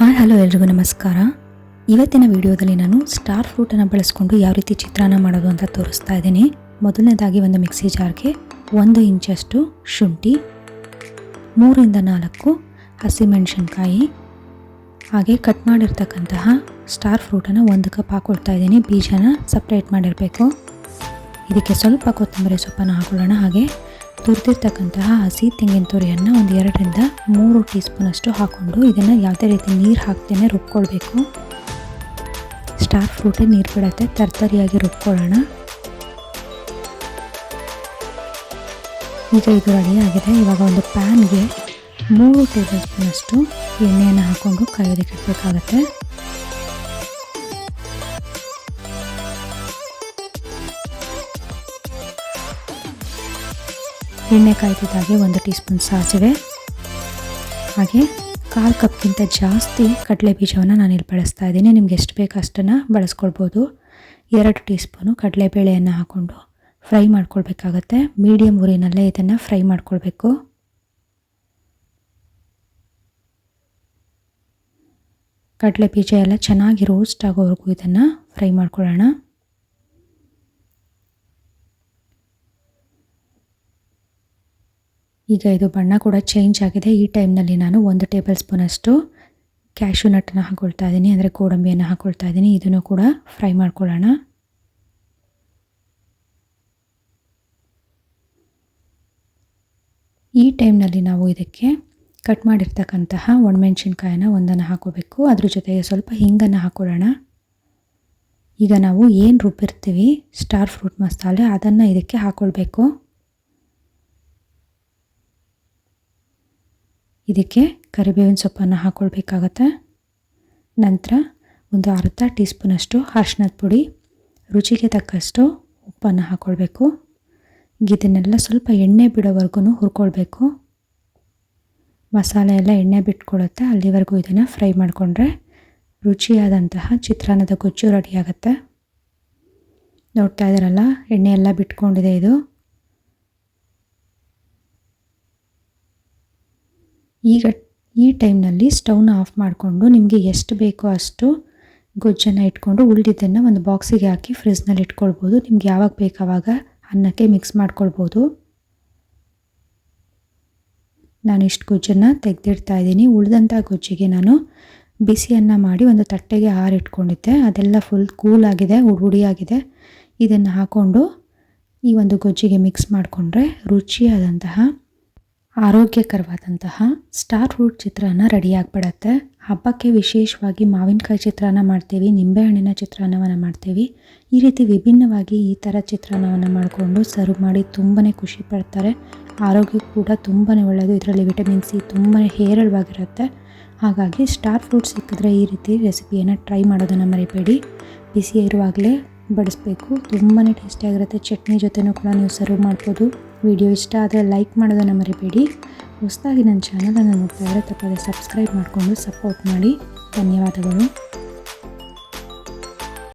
Hi hello ಎಲ್ರಿಗೂ ನಮಸ್ಕಾರ. ಇವತ್ತಿನ ವಿಡಿಯೋದಲ್ಲಿ ನಾನು ಸ್ಟಾರ್ ಫ್ರೂಟನ್ನು ಬಳಸ್ಕೊಂಡು ಯಾವ ರೀತಿ ಚಿತ್ರಾನ್ನ ಮಾಡೋದು ಅಂತ ತೋರಿಸ್ತಾ ಇದ್ದೀನಿ. ಮೊದಲನೇದಾಗಿ ಒಂದು ಮಿಕ್ಸಿ ಜಾರ್ಗೆ ಒಂದು ಇಂಚಷ್ಟು ಶುಂಠಿ, ಮೂರಿಂದ ನಾಲ್ಕು ಹಸಿಮೆಣಸಿನ್ಕಾಯಿ ಹಾಗೆ ಕಟ್ ಮಾಡಿರ್ತಕ್ಕಂತಹ ಸ್ಟಾರ್ ಫ್ರೂಟನ್ನು ಒಂದು ಕಪ್ ಹಾಕ್ಕೊಳ್ತಾ ಇದ್ದೀನಿ. ಬೀಜನ ಸಪ್ರೇಟ್ ಮಾಡಿರಬೇಕು. ಇದಕ್ಕೆ ಸ್ವಲ್ಪ ಕೊತ್ತಂಬರಿ ಸೊಪ್ಪನ್ನು ಹಾಕೊಳ್ಳೋಣ. ಹಾಗೆ ತುರಿದಿರ್ತಕ್ಕಂತಹ ಹಸಿ ತೆಂಗಿನ ತುರಿಯನ್ನು ಒಂದು ಎರಡರಿಂದ ಮೂರು ಟೀ ಸ್ಪೂನಷ್ಟು ಹಾಕ್ಕೊಂಡು ಇದನ್ನು ಯಾವುದೇ ರೀತಿ ನೀರು ಹಾಕ್ತೇನೆ ರುಬ್ಕೊಳ್ಬೇಕು. ಸ್ಟಾರ್ ಫ್ರೂಟೇ ನೀರು ಬಿಡತ್ತೆ, ತರ್ತರಿಯಾಗಿ ರುಬ್ಕೊಳ್ಳೋಣ. ಈಗ ಇದು ರೆಡಿ ಆಗಿದೆ. ಇವಾಗ ಒಂದು ಪ್ಯಾನ್ಗೆ ಮೂರು ಟೇಬಲ್ ಸ್ಪೂನಷ್ಟು ಎಣ್ಣೆಯನ್ನು ಹಾಕ್ಕೊಂಡು ಕಾಯೋದಕ್ಕೆ ಇಡಬೇಕಾಗತ್ತೆ ಎಣ್ಣೆ ಕಾಯ್ದಿದ್ದಾಗೆ ಒಂದು ಟೀ ಸ್ಪೂನ್ ಸಾಸಿವೆ, ಹಾಗೆ ಕಾಲು ಕಪ್ಗಿಂತ ಜಾಸ್ತಿ ಕಡಲೆ ಬೀಜವನ್ನು ಇಲ್ಲಿ ಬಳಸ್ತಾ ಇದ್ದೀನಿ. ನಿಮ್ಗೆ ಎಷ್ಟು ಬೇಕು ಅಷ್ಟನ್ನು ಬಳಸ್ಕೊಳ್ಬೋದು. ಎರಡು ಟೀ ಸ್ಪೂನು ಕಡಲೆಬೇಳೆಯನ್ನು ಹಾಕ್ಕೊಂಡು ಫ್ರೈ ಮಾಡ್ಕೊಳ್ಬೇಕಾಗತ್ತೆ. ಮೀಡಿಯಮ್ ಉರಿನಲ್ಲೇ ಇದನ್ನು ಫ್ರೈ ಮಾಡ್ಕೊಳ್ಬೇಕು. ಕಡಲೆ ಬೀಜ ಎಲ್ಲ ಚೆನ್ನಾಗಿ ರೋಸ್ಟ್ ಆಗೋವರೆಗೂ ಇದನ್ನು ಫ್ರೈ ಮಾಡ್ಕೊಳ್ಳೋಣ. ಈಗ ಇದು ಬಣ್ಣ ಕೂಡ ಚೇಂಜ್ ಆಗಿದೆ. ಈ ಟೈಮ್ನಲ್ಲಿ ನಾನು ಒಂದು ಟೇಬಲ್ ಸ್ಪೂನಷ್ಟು ಕ್ಯಾಶು ನಟ್ಟನ್ನು ಹಾಕ್ಕೊಳ್ತಾ ಇದ್ದೀನಿ. ಅಂದರೆ ಗೋಡಂಬಿಯನ್ನು ಹಾಕ್ಕೊಳ್ತಾ ಇದ್ದೀನಿ. ಇದನ್ನು ಕೂಡ ಫ್ರೈ ಮಾಡ್ಕೊಳ್ಳೋಣ. ಈ ಟೈಮ್ನಲ್ಲಿ ನಾವು ಇದಕ್ಕೆ ಕಟ್ ಮಾಡಿರ್ತಕ್ಕಂತಹ ಒಣಮೆಣ್ಸಿನ್ಕಾಯನ್ನ ಒಂದನ್ನು ಹಾಕೋಬೇಕು. ಅದ್ರ ಜೊತೆಗೆ ಸ್ವಲ್ಪ ಹಿಂಗನ್ನು ಹಾಕ್ಕೊಳ್ಳೋಣ ಈಗ ನಾವು ಏನು ರುಬ್ಬಿರ್ತೀವಿ? ಸ್ಟಾರ್ ಫ್ರೂಟ್ ಮಸಾಲೆ ಅದನ್ನು ಇದಕ್ಕೆ ಹಾಕ್ಕೊಳ್ಬೇಕು ಇದಕ್ಕೆ ಕರಿಬೇವಿನ ಸೊಪ್ಪನ್ನು ಹಾಕ್ಕೊಳ್ಬೇಕಾಗತ್ತೆ ನಂತರ ಒಂದು ಅರ್ಧ ಟೀ ಸ್ಪೂನಷ್ಟು ಅರ್ಶಿನದ ಪುಡಿ, ರುಚಿಗೆ ತಕ್ಕಷ್ಟು ಉಪ್ಪನ್ನು ಹಾಕ್ಕೊಳ್ಬೇಕು ಇದನ್ನೆಲ್ಲ ಸ್ವಲ್ಪ ಎಣ್ಣೆ ಬಿಡೋವರೆಗೂ ಹುರ್ಕೊಳ್ಬೇಕು. ಮಸಾಲೆ ಎಲ್ಲ ಎಣ್ಣೆ ಬಿಟ್ಕೊಳುತ್ತೆ, ಅಲ್ಲಿವರೆಗೂ ಇದನ್ನು ಫ್ರೈ ಮಾಡಿಕೊಂಡ್ರೆ ರುಚಿಯಾದಂತಹ ಚಿತ್ರಾನ್ನದ ಗೊಜ್ಜು ರೆಡಿಯಾಗತ್ತೆ ನೋಡ್ತಾ ಇದ್ದಾರಲ್ಲ, ಎಣ್ಣೆ ಎಲ್ಲ ಬಿಟ್ಕೊಂಡಿದೆ ಇದು. ಈಗ ಈ ಟೈಮ್ನಲ್ಲಿ ಸ್ಟವ್ನ ಆಫ್ ಮಾಡಿಕೊಂಡು ನಿಮಗೆ ಎಷ್ಟು ಬೇಕೋ ಅಷ್ಟು ಗೊಜ್ಜನ್ನು ಇಟ್ಕೊಂಡು ಉಳಿದಿದ್ದನ್ನು ಒಂದು ಬಾಕ್ಸಿಗೆ ಹಾಕಿ ಫ್ರಿಜ್ನಲ್ಲಿ ಇಟ್ಕೊಳ್ಬೋದು. ನಿಮ್ಗೆ ಯಾವಾಗ ಬೇಕು ಆವಾಗ ಅನ್ನಕ್ಕೆ ಮಿಕ್ಸ್ ಮಾಡ್ಕೊಳ್ಬೋದು. ನಾನು ಇಷ್ಟು ಗೊಜ್ಜನ್ನು ತೆಗೆದಿಡ್ತಾ ಇದ್ದೀನಿ. ಉಳಿದಂಥ ಗೊಜ್ಜಿಗೆ ನಾನು ಬಿಸಿಯನ್ನು ಮಾಡಿ ಒಂದು ತಟ್ಟೆಗೆ ಹಾರಿಟ್ಕೊಂಡಿದ್ದೆ. ಅದೆಲ್ಲ ಫುಲ್ ಕೂಲ್ ಆಗಿದೆ ಹುಡಿಯಾಗಿದೆ ಇದನ್ನು ಹಾಕ್ಕೊಂಡು ಈ ಒಂದು ಗೊಜ್ಜಿಗೆ ಮಿಕ್ಸ್ ಮಾಡಿಕೊಂಡ್ರೆ ರುಚಿಯಾದಂತಹ ಆರೋಗ್ಯಕರವಾದಂತಹ ಸ್ಟಾರ್ ಫ್ರೂಟ್ ಚಿತ್ರಾನ್ನ ರೆಡಿಯಾಗಿಬಿಡತ್ತೆ. ಹಬ್ಬಕ್ಕೆ ವಿಶೇಷವಾಗಿ ಮಾವಿನಕಾಯಿ ಚಿತ್ರಾನ್ನ ಮಾಡ್ತೀವಿ, ನಿಂಬೆಹಣ್ಣಿನ ಚಿತ್ರಾನ್ನವನ್ನು ಮಾಡ್ತೀವಿ. ಈ ರೀತಿ ವಿಭಿನ್ನವಾಗಿ ಈ ಥರ ಚಿತ್ರಾನ್ನವನ್ನು ಮಾಡಿಕೊಂಡು ಸರ್ವ್ ಮಾಡಿ ತುಂಬಾ ಖುಷಿ ಪಡ್ತಾರೆ. ಆರೋಗ್ಯಕ್ಕೂ ಕೂಡ ತುಂಬಾ ಒಳ್ಳೆಯದು ಇದರಲ್ಲಿ ವಿಟಮಿನ್ ಸಿ ತುಂಬಾ ಹೇರಳವಾಗಿರುತ್ತೆ. ಹಾಗಾಗಿ ಸ್ಟಾರ್ ಫ್ರೂಟ್ ಸಿಕ್ಕಿದ್ರೆ ಈ ರೀತಿ ರೆಸಿಪಿಯನ್ನು ಟ್ರೈ ಮಾಡೋದನ್ನು ಮರಿಬೇಡಿ. ಬಿಸಿ ಇರುವಾಗಲೇ ಬಡಿಸ್ಬೇಕು. ತುಂಬಾ ಟೇಸ್ಟಿಯಾಗಿರುತ್ತೆ ಚಟ್ನಿ ಜೊತೆನೂ ಕೂಡ ನೀವು ಸರ್ವ್ ಮಾಡ್ಬೋದು. ವಿಡಿಯೋ ಇಷ್ಟ ಆದರೆ ಲೈಕ್ ಮಾಡೋದನ್ನು ಮರಿಬೇಡಿ. ಹೊಸದಾಗಿ ನನ್ನ ಚಾನಲನ್ನು ನೋಡ್ತಾ ಇದ್ದರೆ ತಪ್ಪದೆ ಸಬ್ಸ್ಕ್ರೈಬ್ ಮಾಡಿಕೊಂಡು ಸಪೋರ್ಟ್ ಮಾಡಿ. ಧನ್ಯವಾದಗಳು.